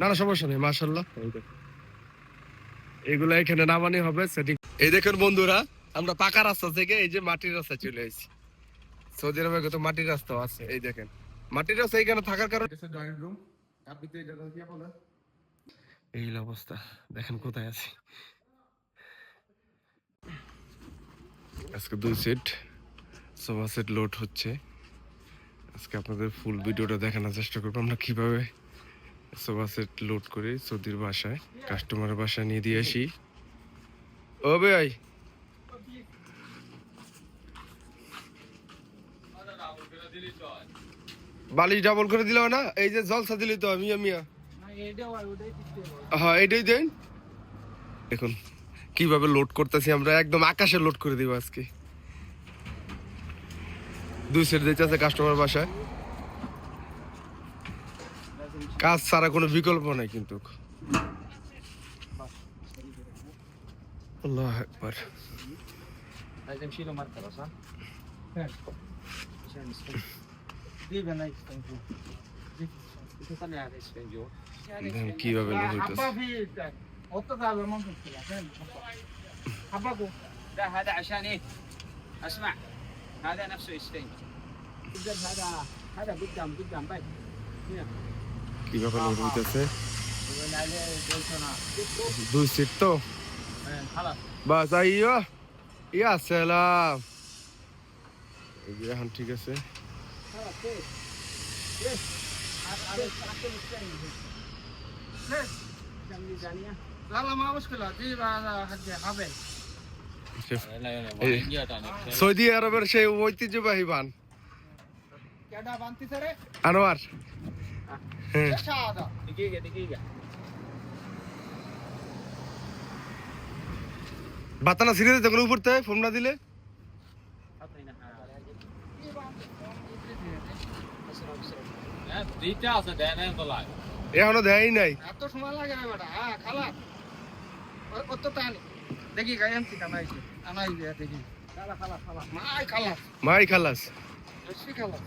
না না সমস্যা নেই মাশাল্লাহ এগুলো এখানে নামানি হবে সেটিং। এই দেখুন বন্ধুরা আমরা পাকা রাস্তা থেকে এই যে মাটির রাস্তা চলে এসেছি। সৌদি আরবে কত মাটির রাস্তা আছে এই দেখেন। মাটির রাস্তা এখানে থাকার কারণে ড্রয়িং রুম আপনি তো এটা কি আপনার এই অবস্থা দেখেন কোথায় আছি। আজকে দুই সেট সোফা সেট লোড হচ্ছে। আজকে আপনাদের ফুল ভিডিওটা দেখানোর চেষ্টা করব আমরা কীভাবে সোফা সেট লোড করি সৌদির বাসায় কাস্টমারের বাসায় নিয়ে দিয়ে আসি। ও ভাই বালিশ ডাবল করে দিলাম না? এই যে জলসা দিলি তো, মিয়া মিয়া। হ্যাঁ এটাই দেন। দেখুন, কীভাবে লোড করতেছি আমরা, একদম আকাশে লোড করে দিব আজকে। দুই সেট দিতে আছে কাস্টমার বাসায়। কাজ ছাড়া কোনো বিকল্প নাই কিন্তু আল্লাহ একবার لازم نشيله مرتبه صح؟ عشان الاسفنج جيب انا اسفنجو طلع هذا اسفنجو দেখুন কিভাবে লোড হইতেছে حبه في وطط على المنطقه كده فين حبه لا هذا عشان ايه؟ اسمع هذا نفسه اسفنج قدام هذا هذا قدام قدام باي هنا কীভাবে লোড হইতেছে? দুই সিট তো? বাস ইয়া সেলাম। এখন ঠিক আছে। সৌদি আরবের সেই ঐতিহ্যবাহী বান। আনোয়ার। বাতানা ছিঁড়ে দিতে উপর উপরতে ফোন না দিলে? এখনও দেয় নাই। এত সময় লাগে না বেটা হ্যাঁ খালা। দেখি গায়ান কি আনাই দেখি। খালা খালা খালা। মাই খালাস। মাই খালাস। খালাস।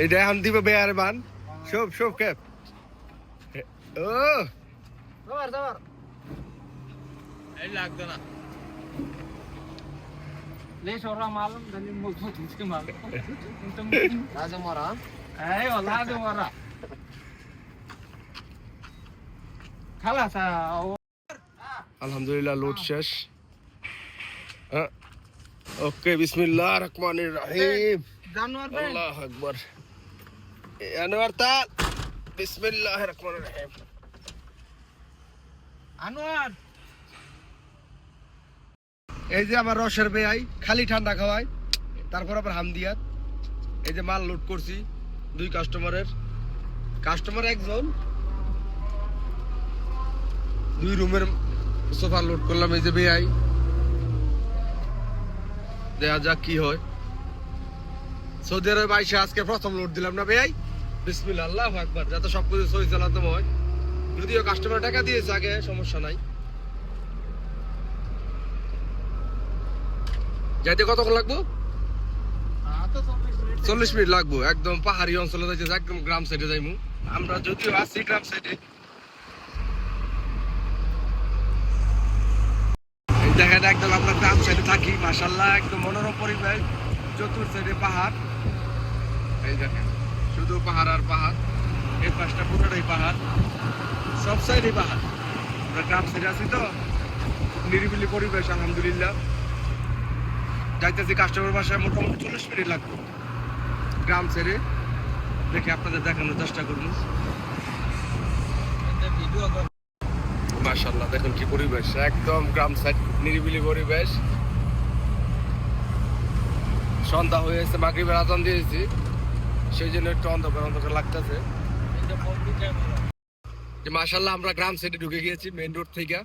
এইটা এখন দিবে বেয়ার বান সব সব ক্যাপ ও دور دور الا عندنا ليش وراه معلم ده اللي مظبوط مش معلم انت لازم وراه ايوه لازم وراه خلاص هو আলহামদুলিল্লাহ লোড শেষ ওকে বিসমিল্লাহ রহমান রহিম জানোয়ার ভাই আল্লাহ আকবার আনোয়ার তাল বিসমিল্লাহ রহমান রহিম আনোয়ার! এই যে আমার রসের বেয়াই খালি ঠান্ডা খাওয়াই তারপর আবার হামদিয়াত এই যে মাল লোড করছি দুই কাস্টমারের কাস্টমার একজন দুই রুমের সোফা লোড করলাম এই যে বেয়াই। দেখা যাক কি হয়। সৌদি আরবে আজকে প্রথম লোড দিলাম না বেয়াই? বিসমিল্লাহ, আল্লাহ একবার যাতে সব কিছু সহি চালাতে হয়। যদিও কাস্টমার টাকা দিয়েছে আগে সমস্যা নাই। যাইতে কতক্ষণ লাগবো? চল্লিশ মিনিট লাগবো, একদম পাহাড়ি অঞ্চলে যাইতে, একদম গ্রাম সাইডে যাইমু। আমরা যদিও আছি গ্রাম সাইডে দেখেন, একদম আমরা গ্রাম সাইডে থাকি মাসাল্লাহ একদম মনোরম পরিবেশ, চতুর সাইডে পাহাড়। এই দেখেন। শুধু পাহাড় আর পাহাড়, এই পাশটা পুরোটাই পাহাড়, সব সাইডে পাহাড়। আমরা গ্রাম সাইডে আছি তো, নিরিবিলি পরিবেশ, আলহামদুলিল্লাহ। যাইতেছি কাস্টমার বাসায় মোটামুটি চল্লিশ মিনিট লাগবে। গ্রাম ছেড়ে দেখে আপনাদের দেখানোর চেষ্টা করব। ভিডিও মাশাল্লাহ দেখুন কি পরিবেশ। একদম গ্রাম সাইড নিরিবিলি পরিবেশ। সন্ধ্যা হয়ে এসে মাগরিবের আজান দিয়েছি। সেই জন্য একটু অন্ধকার অন্ধকার লাগতেছে। যে মাশাল্লাহ আমরা গ্রাম সাইডে ঢুকে গিয়েছি মেইন রোড থেকে।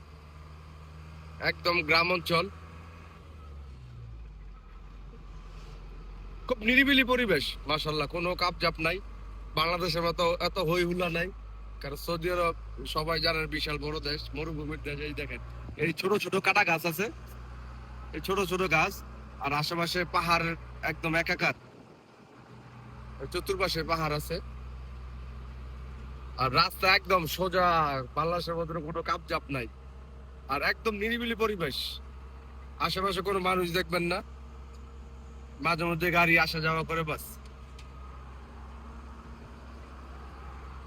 একদম গ্রাম অঞ্চল। খুব নিরিবিলি পরিবেশ মাশাল্লাহ কোনো কাপজাপ নাই। বাংলাদেশের মতো এত হই হুল্লা নাই। কারণ সৌদি আরব সবাই জানেন বিশাল বড় দেশ, মরুভূমির দেশ, এই দেখেন। এই ছোট ছোট কাটা গাছ আছে। এই ছোট ছোট গাছ, আর আশেপাশে পাহাড় একদম একাকার। চতুর্পাশে পাহাড় আছে। আর রাস্তা একদম সোজা, বাংলাদেশের মধ্যে কোনো কাপজাপ নাই। আর একদম নিরিবিলি পরিবেশ। আশেপাশে কোনো মানুষ দেখবেন না। মাঝে মধ্যে গাড়ি আসা যাওয়া করে বাস।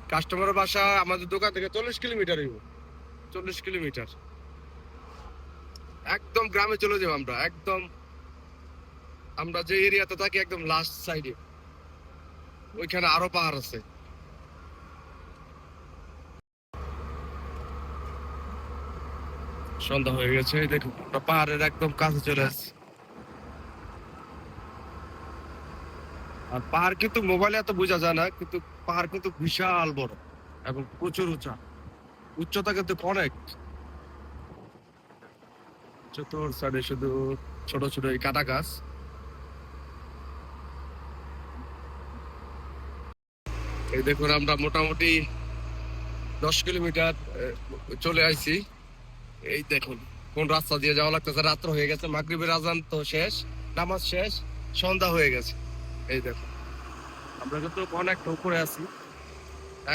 কাস্টমারের বাসা আমাদের দোকান থেকে চল্লিশ কিলোমিটার চল্লিশ কিলোমিটার। একদম গ্রামে চলে যাব আমরা। একদম আমরা যে এরিয়াতে থাকি একদম লাস্ট সাইডে ওইখানে আরও পাহাড় আছে। সন্ধ্যা হয়ে গেছে দেখুন পাহাড়ের একদম কাছে চলে আসছি। আর পাহাড় কিন্তু মোবাইলে এত বোঝা যায় না, কিন্তু পাহাড় কিন্তু বিশাল বড় এবং প্রচুর উঁচা। উচ্চতা কিন্তু অনেক। চতুর সাইডে শুধু ছোট ছোট এই কাটা গাছ। এই দেখুন, আমরা মোটামুটি দশ কিলোমিটার চলে আইছি। এই দেখুন, কোন রাস্তা দিয়ে যাওয়া লাগতেছে। রাত্র হয়ে গেছে, মাগরিবের আজান তো শেষ, নামাজ শেষ, সন্ধ্যা হয়ে গেছে। এই দেখুন, আমরা কিন্তু অনেকটা উপরে আছি।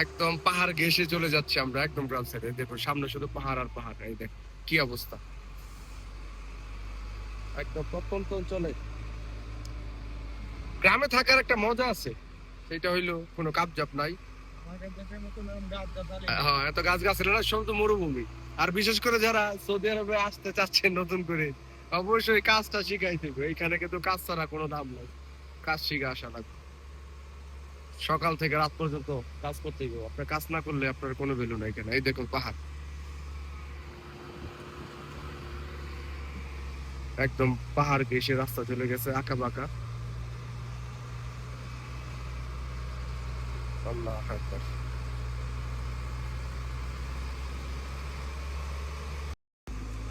একদম পাহাড় ঘেসে চলে যাচ্ছি আমরা, একদম গ্রাম সাইডে। দেখুন, সামনে শুধু পাহাড় আর পাহাড়, এই দেখ কি অবস্থা। একদম প্রত্যন্ত অঞ্চলে। গ্রামে থাকার একটা মজা আছে। সেটা হইল কোনো কাপজাপ নাই। হ্যাঁ এত গাছ গাছরা সব তো মরুভূমি। আর বিশেষ করে যারা সৌদি আরবে আসতে চাচ্ছেন নতুন করে, অবশ্যই কাজটা শিখাই দেবে। এখানে কিন্তু কাজ ছাড়া কোনো দাম নাই। কাজ শিখে আসা লাগবে। সকাল থেকে রাত পর্যন্ত কাজ করতে হবে। আপনার কাজ না করলে আপনার কোনো ভ্যালু নাই এখানে। এই দেখুন পাহাড়। একদম পাহাড় ঘেসে রাস্তা চলে গেছে আঁকা বাঁকা আল্লাহ আকবার।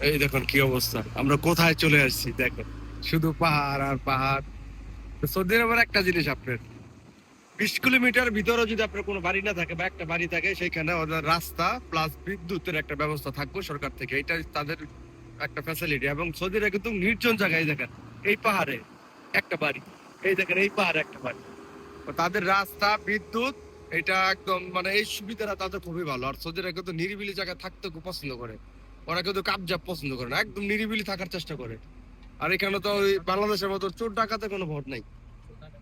এই দেখুন কি অবস্থা। আমরা কোথায় চলে আসছি, দেখেন। শুধু পাহাড় আর পাহাড়। সৌদি আরবের একটা জিনিস আপনার। বিশ কিলোমিটার ভিতরে যদি আপনার কোনো বাড়ি না থাকে বা একটা বাড়ি থাকে সেখানে ওদের রাস্তা প্লাস বিদ্যুতের একটা ব্যবস্থা থাকবে সরকার থেকে। এটা তাদের একটা ফ্যাসিলিটি এবং সৌদিরা কিন্তু নির্জন জায়গায় দেখেন, এই পাহাড়ে একটা বাড়ি। এই দেখেন, এই পাহাড়ে একটা বাড়ি। তাদের রাস্তা, বিদ্যুৎ এটা একদম মানে এই সুবিধাটা তাদের খুবই ভালো। আর সৌদিরা কিন্তু নিরিবিলি জায়গায় থাকতে খুব পছন্দ করে। ওরা কিন্তু কাবজাব পছন্দ করে না, একদম নিরিবিলি থাকার চেষ্টা করে। আর এখানে তো ওই বাংলাদেশের মতো চোর ডাকাতে কোনো ভোট নাই।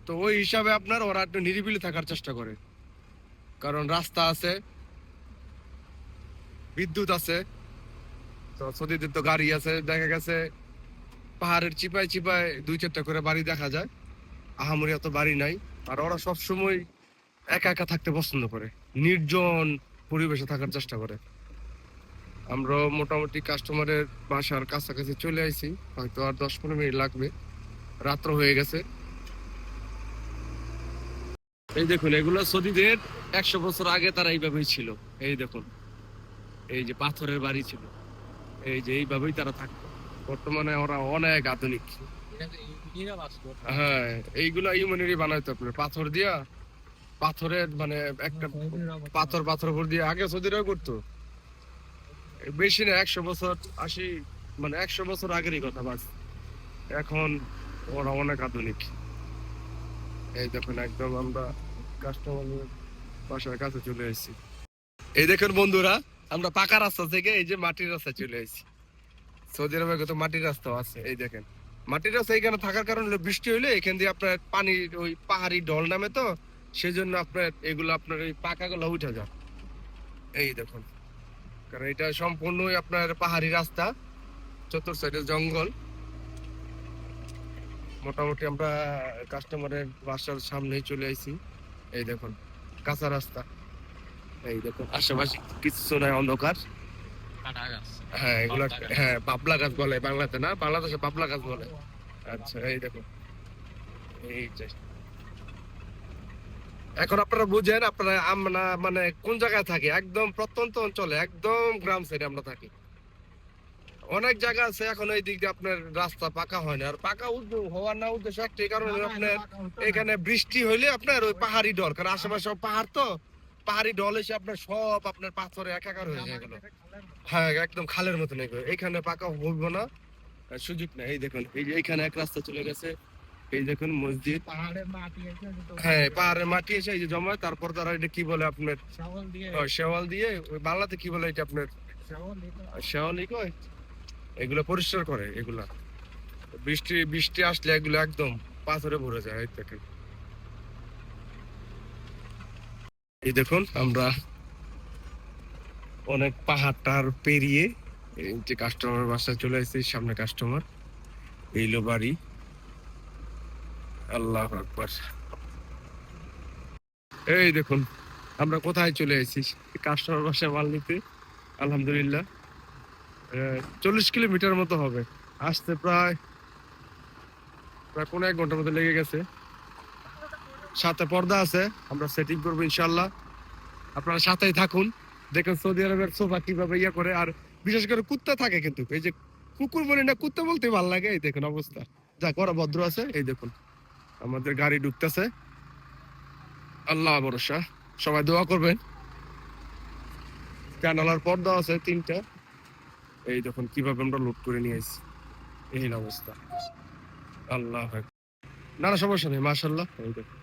তো ওই হিসাবে আপনার ওরা একটু নিরিবিলি থাকার চেষ্টা করে। কারণ রাস্তা আছে, বিদ্যুৎ আছে, তো সৌদিদের তো গাড়ি আছে, দেখা গেছে পাহাড়ের চিপায় চিপায় দুই চারটা করে বাড়ি দেখা যায়। আহামরি এত বাড়ি নাই। আর ওরা সবসময় একা একা থাকতে পছন্দ করে। নির্জন পরিবেশে থাকার চেষ্টা করে। আমরা মোটামুটি কাস্টমারের বাসার কাছাকাছি চলে আইছি হয়তো আর দশ পনেরো মিনিট লাগবে। রাত্র হয়ে গেছে। এই দেখুন এগুলো সৌদিদের একশো বছর আগে তারা এইভাবেই ছিল। এই দেখুন এই যে পাথরের বাড়ি ছিল। এই যে এইভাবেই তারা থাকতো। বর্তমানে ওরা অনেক আধুনিক। হ্যাঁ এইগুলা ইউম্যানেরই বানাইতো আপনার পাথর দিয়া পাথরের মানে একটা পাথর পাথর উপর দিয়ে আগে সৌদিরাও করতো। বেশি না একশো বছর আশি মানে একশো বছর আগেরই কথা বাস। এখন ওরা অনেক আধুনিক। এই দেখুন একদম আমরা কাস্টমার বাসার কাছে চলে এসেছি এই দেখুন বন্ধুরা আমরা পাকা রাস্তা থেকে এই যে মাটির রাস্তা চলে এসেছি সৌদি আরবে কত মাটির রাস্তা আছে এই দেখেন। মাটির রাস্তা এখানে থাকার কারণে বৃষ্টি হইলে এখান দিয়ে আপনার পানি ওই পাহাড়ি ঢল নামে তো সেজন্য আপনার এগুলো আপনার ওই পাকাগুলো উঠে যায় এই দেখুন। কারণ এটা সম্পূর্ণই আপনার পাহাড়ি রাস্তা চতুর সাইডে জঙ্গল। মোটামুটি আমরা কাস্টমারের বাসার সামনেই চলে আইছি। এই দেখুন কাঁচা রাস্তা। এই দেখুন আশেপাশে কিছু নাই অন্ধকার। হ্যাঁ এগুলো হ্যাঁ পাবলা গাছ বলে বাংলাতে না? বাংলাদেশে পাবলা গাছ বলে। আচ্ছা এই দেখুন। এই এখন আপনারা বুঝেন আপনারা আমরা মানে কোন জায়গায় থাকি? একদম প্রত্যন্ত অঞ্চলে একদম গ্রাম সাইডে আমরা থাকি। অনেক জায়গা আছে এখন এই দিক দিয়ে আপনার রাস্তা পাকা হয় না। আর পাকা উদ্যোগ হওয়ার না উদ্দেশ্য একটাই কারণ আপনার এখানে বৃষ্টি হইলে আপনার ওই পাহাড়ি ডল কারণ আশেপাশে সব পাহাড় তো। পাহাড়ি ডল এসে আপনার সব আপনার পাথরে একাকার হয়ে যায় হ্যাঁ একদম খালের মতন এগুলো। এখানে পাকা হইব না সুযোগ নেই। এই দেখুন এই যে এইখানে এক রাস্তা চলে গেছে। এই দেখুন মসজিদ। হ্যাঁ পাহাড়ের মাটি এসে এই যে জমায় তারপর তারা এটা কি বলে আপনার? শেওয়াল দিয়ে। বাংলাতে কি বলে এটা আপনার? শাওল কয়? এগুলো পরিষ্কার করে এগুলা। বৃষ্টি বৃষ্টি আসলে এগুলো একদম পাথরে ভরে যায় এই দেখেন। এই দেখুন আমরা অনেক পাহাড় টাহাড় পেরিয়ে এই যে কাস্টমার বাসায় চলে এসেছি সামনে কাস্টমার এইলো বাড়ি। আল্লাহ আকবার। এই দেখুন, আমরা কোথায় চলে এসেছি? কাস্টমার বাসায় মাল নিতে, আলহামদুলিল্লাহ। চল্লিশ কিলোমিটার মতো হবে। আসতে প্রায় প্রায় পনেরো এক ঘণ্টার মতো লেগে গেছে। সাথে পর্দা আছে, আমরা সেটিং করব ইনশাল্লাহ আপনারা সাথেই থাকুন। দেখুন সৌদি আরবের সোফা কীভাবে ইয়ে করে, আর বিশেষ করে কুত্তা থাকে কিন্তু, এই যে কুকুর বলি না, কুত্তা বলতে ভালো লাগে। এই দেখুন অবস্থা। যা করা ভদ্র আছে, এই দেখুন। আমাদের গাড়ি ঢুকতেছে। আল্লাহ ভরসা। সবাই দোয়া করবেন। জানালার পর্দা আছে তিনটা। এই দেখুন কীভাবে আমরা লোড করে নিয়ে এসেছি এই অবস্থা। আল্লাহ। না না, সমস্যা নেই মাশাল্লাহ এই দেখুন।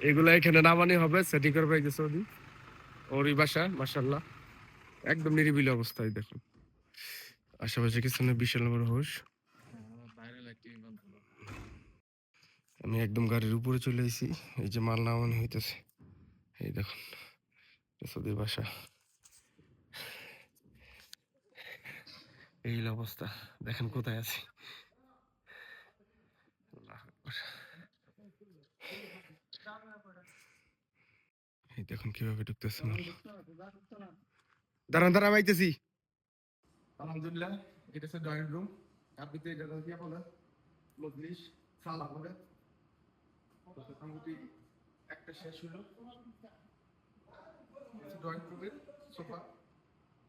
এগুলো এখানে নামানি হবে, সেটি করবে এই যে সৌদি। ওরই বাসা মাশাল্লাহ একদম নিরিবিলি অবস্থায় দেখুন। আশেপাশে কিছু বিশাল বড় হোস আমি একদম গাড়ির উপরে চলে এসেছি এই যে মাল নামানি হইতেছে। এই দেখুন সৌদির বাসা। এই অবস্থা। দেখেন কোথায় আছি। এই দেখুন কীভাবে ঢুকতেছে মাল। দাঁড়ান দাঁড়ান, আইতেছি। আলহামদুলিল্লাহ, এটা হচ্ছে ড্রয়িং রুম আপনি তো এটা কি বলে মজলিস সালা বলে তো মোটামুটি একটা শেষ হলো। ড্রয়িং রুমের সোফা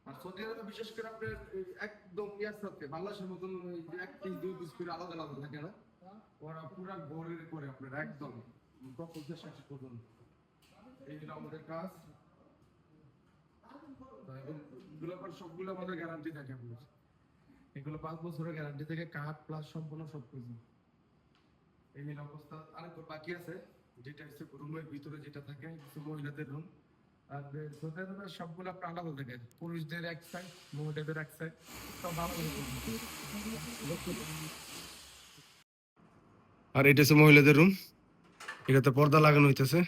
আর সৌদি আরবে বিশেষ করে আপনার একদম ইয়ার বাংলাদেশের মতন এক পিস দুই পিস করে আলাদা আলাদা থাকে না? ওরা পুরা করে আপনার, একদম। শেষ পর্যন্ত। এই আমাদের কাজ। সবগুলো আমাদের গ্যারান্টি থাকে আপনার এগুলো পাঁচ বছরের গ্যারান্টি থেকে কাঠ প্লাস সম্পূর্ণ সব কিছু এই হলো অবস্থা আরেকটা বাকি আছে। যেটা হচ্ছে রুমের ভিতরে যেটা থাকে কিছু মহিলাদের রুম আর ছোটদের সবগুলো আপনার আলাদা থাকে। পুরুষদের এক সাইড মহিলাদের এক সাইড সব আর এটা হচ্ছে মহিলাদের রুম এটাতে পর্দা লাগানো হইতেছে।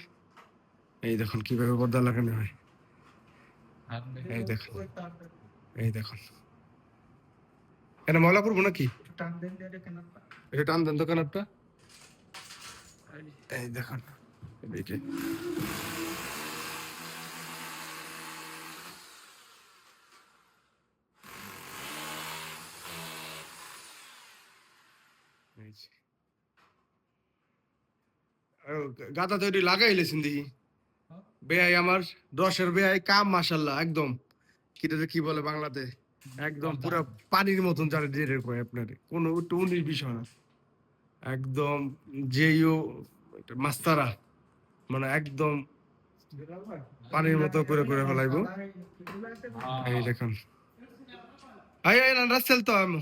এই দেখুন কীভাবে পর্দা লাগানো হয়। এই দেখুন। এই দেখুন। এটা ময়লা করব নাকি এটা টান দেন একটা এই দেখুন এদিকে। গাদা তৈরি লাগাইলেছেন দেখি। বেয়াই আমার দশের বেয়াই কাম মাসাল্লাহ একদম। কিটাতে কি বলে বাংলাতে? একদম পুরো পানির মতন যারা ডেরে কয় আপনার। কোনো উনিশ বিষয় না। একদম যেইও মাস্তারা মানে একদম পানির মতো করে করে ফেলাইবো। এই দেখুন। আই আই রাস্তাল তো আমি।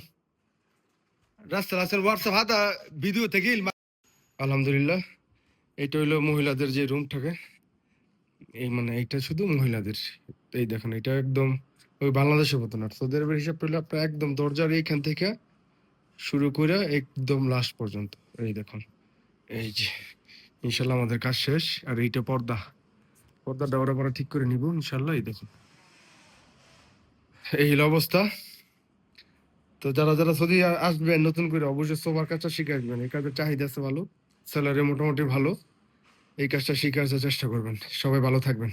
রাস্তাল আসল হোয়াটসঅ্যাপ হাতা ভিডিও থেকে আলহামদুলিল্লাহ এটা হইল মহিলাদের যে রুম থাকে, এই মানে এইটা শুধু মহিলাদের। এই দেখুন, এটা একদম ওই বাংলাদেশের মতো না। সৌদি আরবের হিসাব করলে আপনার একদম দরজার এইখান থেকে শুরু করে একদম লাস্ট পর্যন্ত। এই দেখুন, এই যে ইনশাল্লাহ আমাদের কাজ শেষ, আর এইটা পর্দা। পর্দাটা ওরা পরে ঠিক করে নিব, ইনশাল্লাহ, এই দেখুন। এই হলো অবস্থা। তো যারা যারা সৌদি আসবেন, নতুন করে অবশ্যই সবার কাজটা শিখে আসবেন। এই কাজের চাহিদা আছে ভালো, স্যালারি মোটামুটি ভালো। এই কাজটা শিখে আসার চেষ্টা করবেন। সবাই ভালো থাকবেন।